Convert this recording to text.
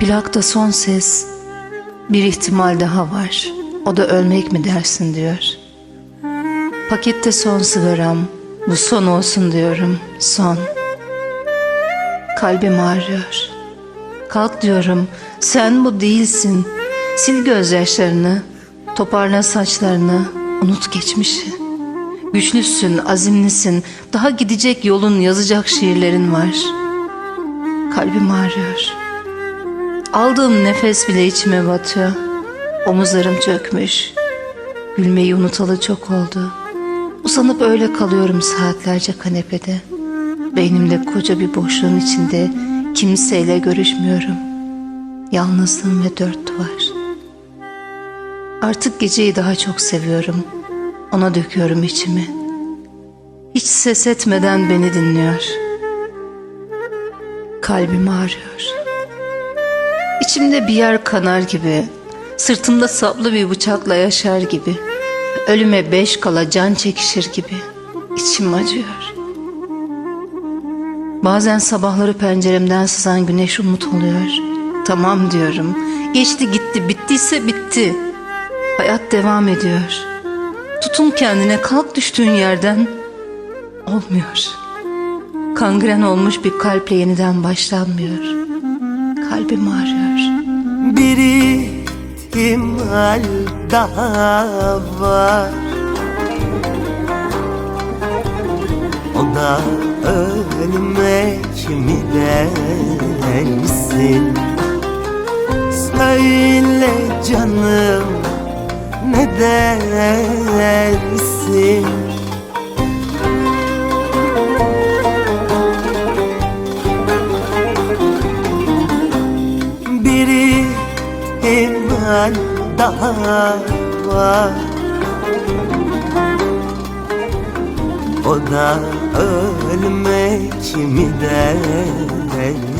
Plakta son ses. Bir ihtimal daha var. O da ölmek mi dersin diyor. Pakette son sigaram. Bu son olsun diyorum. Son. Kalbim ağrıyor. Kalk diyorum. Sen bu değilsin. Sil gözyaşlarını. Toparla saçlarını. Unut geçmişi. Güçlüsün, azimlisin. Daha gidecek yolun, yazacak şiirlerin var. Kalbim ağrıyor. Aldığım nefes bile içime batıyor. Omuzlarım çökmüş. Gülmeyi unutalı çok oldu. Uzanıp öyle kalıyorum saatlerce kanepede. Beynimde koca bir boşluğun içinde kimseyle görüşmüyorum. Yalnızlığım ve dört duvar. Artık geceyi daha çok seviyorum. Ona döküyorum içimi. Hiç ses etmeden beni dinliyor. Kalbim ağrıyor. İçimde bir yer kanar gibi, sırtımda saplı bir bıçakla yaşar gibi, ölüme beş kala can çekişir gibi, içim acıyor. Bazen sabahları penceremden sızan güneş umut oluyor. Tamam diyorum, geçti gitti, bittiyse bitti. Hayat devam ediyor. Tutun kendine kalk düştüğün yerden. Olmuyor. Kangren olmuş bir kalple yeniden başlanmıyor. Kalbim ağrıyor. Bir ihtimal daha var. O da ölmek mi dersin Söyle canım ne dersin ihtimal daha var. O da ölmek mi dersin